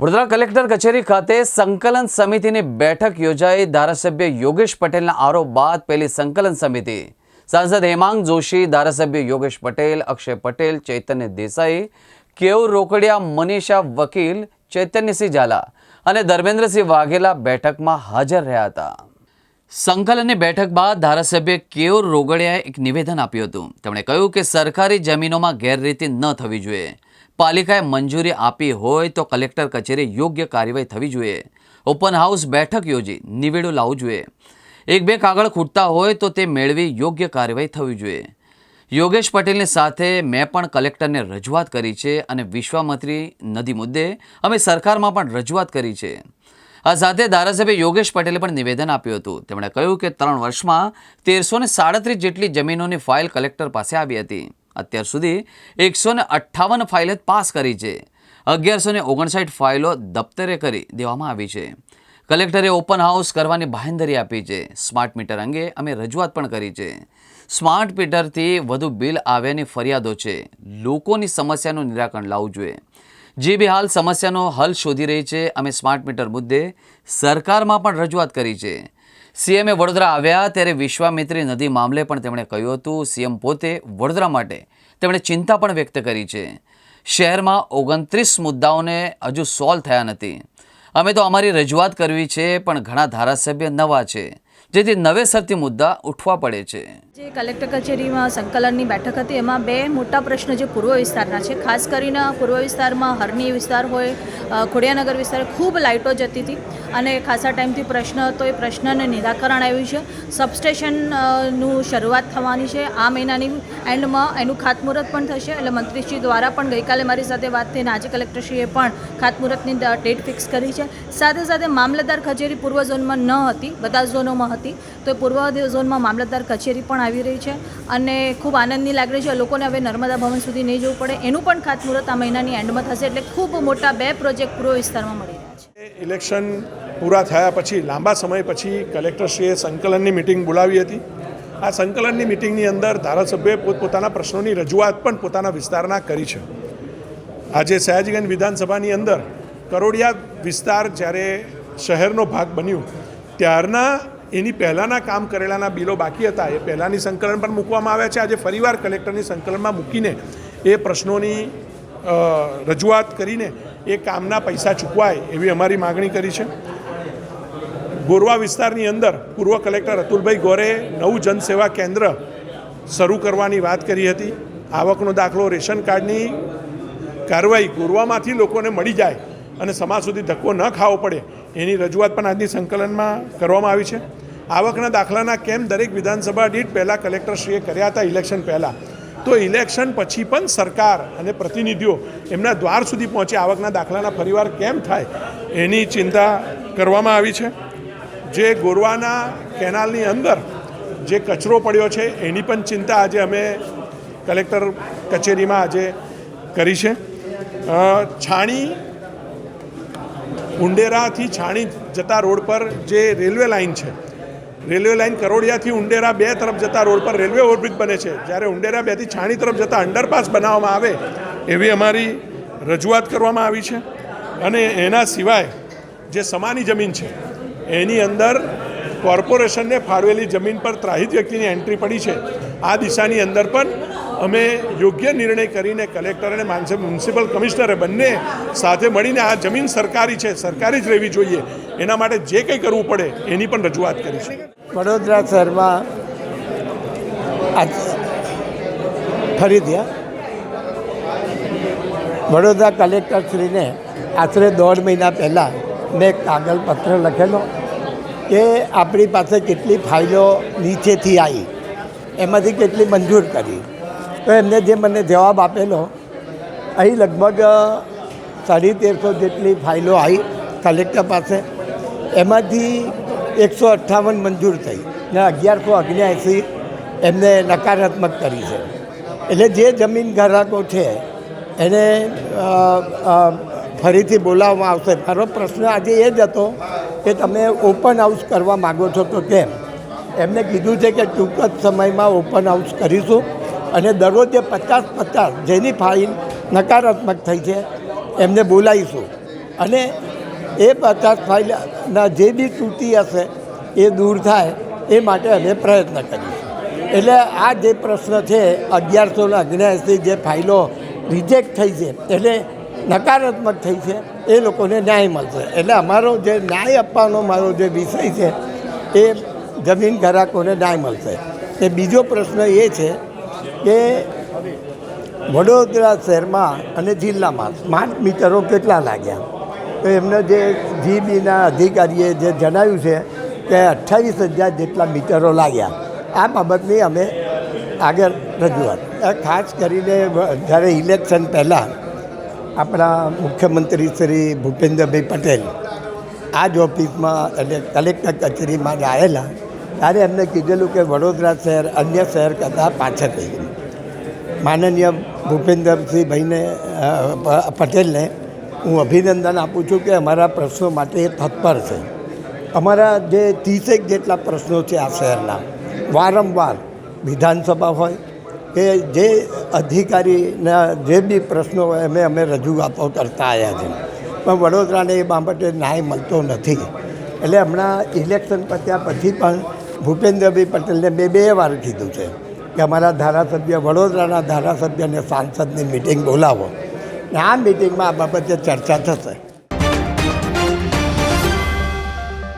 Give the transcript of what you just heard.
Vadodara collector કચેરી ખાતે સંકલન સમિતિની બેઠક યોજાઈ. ધારાસભ્ય યોગેશ પટેલના આરોપ બાદ પહેલી સંકલન સમિતિ. સાંસદ હેમાંગ જોશી, ધારાસભ્ય યોગેશ પટેલ, અક્ષય પટેલ, ચૈતન્ય દેસાઈ કેવ રોકડિયા, મનીષા વકીલ, ચૈતન્યસિંહ ઝાલા અને ધર્મેન્દ્રસિંહ વાઘેલા બેઠકમાં હાજર રહ્યા હતા. સંકલનની બેઠક બાદ ધારાસભ્ય કેવ રોગડિયાએ એક નિવેદન આપ્યું હતું. તેમણે કહ્યું કે સરકારી જમીનોમાં ગેરરીતિ ન થવી જોઈએ. પાલિકાએ મંજૂરી આપી હોય તો કલેક્ટર કચેરી યોગ્ય કાર્યવાહી થવી જોઈએ. ઓપન હાઉસ બેઠક યોજી, નિવેડું લાવવું જોઈએ. એક બે કાગળ ખૂટતા હોય તો તે મેળવી યોગ્ય કાર્યવાહી થવી જોઈએ. યોગેશ પટેલની સાથે મેં પણ કલેક્ટરને રજૂઆત કરી છે અને વિશ્વામત્રી નદી મુદ્દે અમે સરકારમાં પણ રજૂઆત કરી છે. આ સાથે ધારાસભ્ય યોગેશ પટેલે પણ નિવેદન આપ્યું હતું. તેમણે કહ્યું કે ત્રણ વર્ષમાં તેરસો સાડત્રીસ જેટલી જમીનોની ફાઇલ કલેક્ટર પાસે આવી હતી. અત્યાર સુધી એકસો ને અઠ્ઠાવન ફાઇલ પાસ કરી છે. અગિયારસો ને ઓગણસાઠ ફાઇલો દફતરે કરી દેવામાં આવી છે. કલેક્ટરે ઓપન હાઉસ કરવાની બાહેંધરી આપી છે. સ્માર્ટ મીટર અંગે અમે રજૂઆત પણ કરી છે. સ્માર્ટ મીટરથી વધુ બિલ આવ્યાની ફરિયાદો છે. લોકોની સમસ્યાનું નિરાકરણ લાવવું જોઈએ. જે બી હાલ સમસ્યાનો હલ શોધી રહી છે, અમે સ્માર્ટ મીટર મુદ્દે સરકારમાં પણ રજૂઆત કરી છે. સીએમએ વડોદરા આવ્યા ત્યારે વિશ્વામિત્રી નદી મામલે પણ તેમણે કહ્યું હતું, સીએમ પોતે વડોદરા માટે તેમણે ચિંતા પણ વ્યક્ત કરી છે. શહેરમાં ઓગણત્રીસ મુદ્દાઓને હજુ સોલ્વ થયા નથી. અમે તો અમારી રજૂઆત કરવી છે, પણ ઘણા ધારાસભ્ય નવા છે, જેથી નવેસરથી મુદ્દા ઉઠવા પડે છે. જે કલેક્ટર કચેરીમાં સંકલનની બેઠક હતી, એમાં બે મોટા પ્રશ્ન જે પૂર્વ વિસ્તારના છે. ખાસ કરીને પૂર્વ વિસ્તારમાં હરની વિસ્તાર હોય ખોડિયાનગર વિસ્તાર ખૂબ લાઇટો જતી હતી અને ખાસા ટાઈમથી પ્રશ્ન હતો. એ પ્રશ્નને નિરાકરણ આવ્યું છે. સબસ્ટેશનનું શરૂઆત થવાની છે. આ મહિનાની એન્ડમાં એનું ખાતમુહૂર્ત પણ થશે. એટલે મંત્રીશ્રી દ્વારા પણ ગઈકાલે મારી સાથે વાત થઈને આજે કલેક્ટરશ્રીએ પણ ખાતમુહૂર્તની ડેટ ફિક્સ કરી છે. સાથે સાથે મામલતદાર કચેરી પૂર્વ ઝોનમાં ન હતી. બધા ઝોનોમાં હતી. તો પૂર્વ ઝોનમાં મામલતદાર કચેરી પણ આવી રહી છે અને ખૂબ આનંદની લાગણી છે. લોકોને હવે નર્મદા ભવન સુધી નહીં જવું પડે. એનું પણ ખાતમુહૂર્ત આ મહિનાની એન્ડમાં થશે એટલે ખૂબ મોટા બે પ્રોજેક્ટ પૂર્વ વિસ્તારમાં મળી રહ્યા છે. ઇલેક્શન પૂરા થયા પછી, લાંબા સમય પછી કલેક્ટરશ્રીએ સંકલનની મિટિંગ બોલાવી હતી. આ સંકલનની મિટિંગની અંદર ધારાસભ્યોએ પોતપોતાના પ્રશ્નોની રજૂઆત પણ પોતાના વિસ્તારના કરી છે. આજે સયાજીગંજ વિધાનસભાની અંદર કરોડિયા વિસ્તાર જ્યારે શહેરનો ભાગ બન્યું, ત્યારના એની પહેલાંના કામ કરેલાના બિલો બાકી હતા. એ પહેલાંની સંકલન પણ મૂકવામાં આવ્યા છે. આજે ફરીવાર કલેક્ટરની સંકલનમાં મૂકીને એ પ્રશ્નોની રજૂઆત કરીને એ કામના પૈસા ચૂકવાય એવી અમારી માગણી કરી છે. ગોરવા વિસ્તારની અંદર પૂર્વ કલેક્ટર અતુલભાઈ ગોરે નવું જનસેવા કેન્દ્ર શરૂ કરવાની વાત કરી હતી. આવકનો દાખલો રેશન કાર્ડની કાર્યવાહી ગોરવામાંથી લોકોને મળી જાય અને સમાજ સુધી ધક્કો ન ખાવો પડે એની રજૂઆત પણ આજની સંકલનમાં કરવામાં આવી છે. આવકના દાખલાના કેમ દરેક વિધાનસભા દીઠ પહેલાં કલેક્ટરશ્રીએ કર્યા હતા ઇલેક્શન પહેલાં? તો ઇલેક્શન પછી પણ સરકાર અને પ્રતિનિધિઓ એમના દ્વાર સુધી પહોંચે, આવકના દાખલાના ફરીવાર કેમ થાય એની ચિંતા કરવામાં આવી છે. જે ગોરવાના કેનાલની અંદર જે કચરો પડ્યો છે, એની પણ ચિંતા આજે અમે કલેક્ટર કચેરીમાં આજે કરી છે. છાણી ઉંડેરાથી છાણી જતા રોડ પર જે રેલવે લાઇન છે, રેલવે લાઇન કરોડિયાથી ઉંડેરા બે તરફ જતા રોડ પર રેલવે ઓવરબ્રિજ બને છે. જ્યારે ઉંડેરા બેથી છાણી તરફ જતા અંડરપાસ બનાવવામાં આવે, એવી અમારી રજૂઆત કરવામાં આવી છે. અને એના સિવાય જે સમાની જમીન છે, એની અંદર કોર્પોરેશનને ફાળવેલી જમીન પર ત્રાહિત વ્યક્તિની એન્ટ્રી પડી છે. આ દિશાની અંદર પણ અમે યોગ્ય નિર્ણય કરીને કલેક્ટર અને મ્યુનિસિપલ કમિશનરે બંને સાથે મળીને આ જમીન સરકારી છે, સરકારી જ રહેવી જોઈએ. એના માટે જે કંઈ કરવું પડે, એની પણ રજૂઆત કરી છે વડોદરા શહેરમાં ફરી થયા. વડોદરા કલેક્ટરશ્રીને આશરે દોઢ મહિના પહેલાં મેં કાગળ પત્ર લખેલો કે આપણી પાસે કેટલી ફાઇલો નીચેથી આવી. એમાંથી કેટલી મંજૂર કરી. તો એમને જે મને જવાબ આપેલો, અહીં લગભગ સાડી તેરસો જેટલી ફાઇલો આવી કલેક્ટર પાસે. એમાંથી એકસો અઠ્ઠાવન મંજૂર થઈ ને અગિયારસો અગ્યાએંસી એમને નકારાત્મક કરી છે. એટલે જે જમીન ગ્રાહકો છે, એને ફરીથી બોલાવવામાં આવશે. મારો પ્રશ્ન આજે એ જ હતો કે તમે ઓપન હાઉસ કરવા માગો છો તો કેમ? એમને કીધું છે કે ટૂંક જ સમયમાં ઓપન હાઉસ કરીશું. અને દરરોજે પચાસ પચાસ જેની ફાઇલ નકારાત્મક થઈ છે, એમને બોલાવીશું. અને એ પચાસ ફાઇલના જે બી તૂટી હશે, એ દૂર થાય, એ માટે અમે પ્રયત્ન કરીશું એટલે આ જે પ્રશ્ન છે અગિયારસો અગ્યાસી જે ફાઇલો રિજેક્ટ થઈ છે, એટલે નકારાત્મક થઈ છે, એ લોકોને ન્યાય મળશે. એટલે અમારો જે ન્યાય આપવાનો મારો જે વિષય છે, એ જમીન ઘરાકોને ન્યાય મળશે. એ બીજો પ્રશ્ન એ છે કે વડોદરા શહેરમાં અને જિલ્લામાં સ્માર્ટ મીટરો કેટલા લાગ્યા? તો એમને જે જીબીના અધિકારીએ જે જણાવ્યું છે કે અઠ્ઠાવીસ હજાર જેટલા મીટરો લાગ્યા. આ બાબતની અમે આગળ રજૂઆત. ખાસ કરીને જ્યારે ઇલેક્શન પહેલાં આપણા મુખ્યમંત્રી શ્રી ભૂપેન્દ્રભાઈ પટેલ આ જ ઓફિસમાં એટલે કલેક્ટર કચેરીમાં જ આવેલા ત્યારે એમને કીધેલું કે વડોદરા શહેર અન્ય શહેર કરતાં પાછળ રહી ગયું. માનનીય ભૂપેન્દ્રસિંહ ભાઈને પટેલને હું અભિનંદન આપું છું કે અમારા પ્રશ્નો માટે એ તત્પર છે. અમારા જે ત્રીસેક જેટલા પ્રશ્નો છે આ શહેરના, વારંવાર વિધાનસભા હોય કે જે અધિકારીના જે બી પ્રશ્નો હોય અમે અમે રજૂઆતો કરતા આવ્યા છે પણ વડોદરાને એ બાબતે ન્યાય મળતો નથી. એટલે હમણાં ઇલેક્શન પત્યા પછી પણ ભૂપેન્દ્રભાઈ પટેલને મેં બે વાર કીધું છે કે અમારા ધારાસભ્ય વડોદરાના ધારાસભ્ય અને સાંસદની મિટિંગ બોલાવો. આ મિટિંગમાં આ બાબતે ચર્ચા થશે.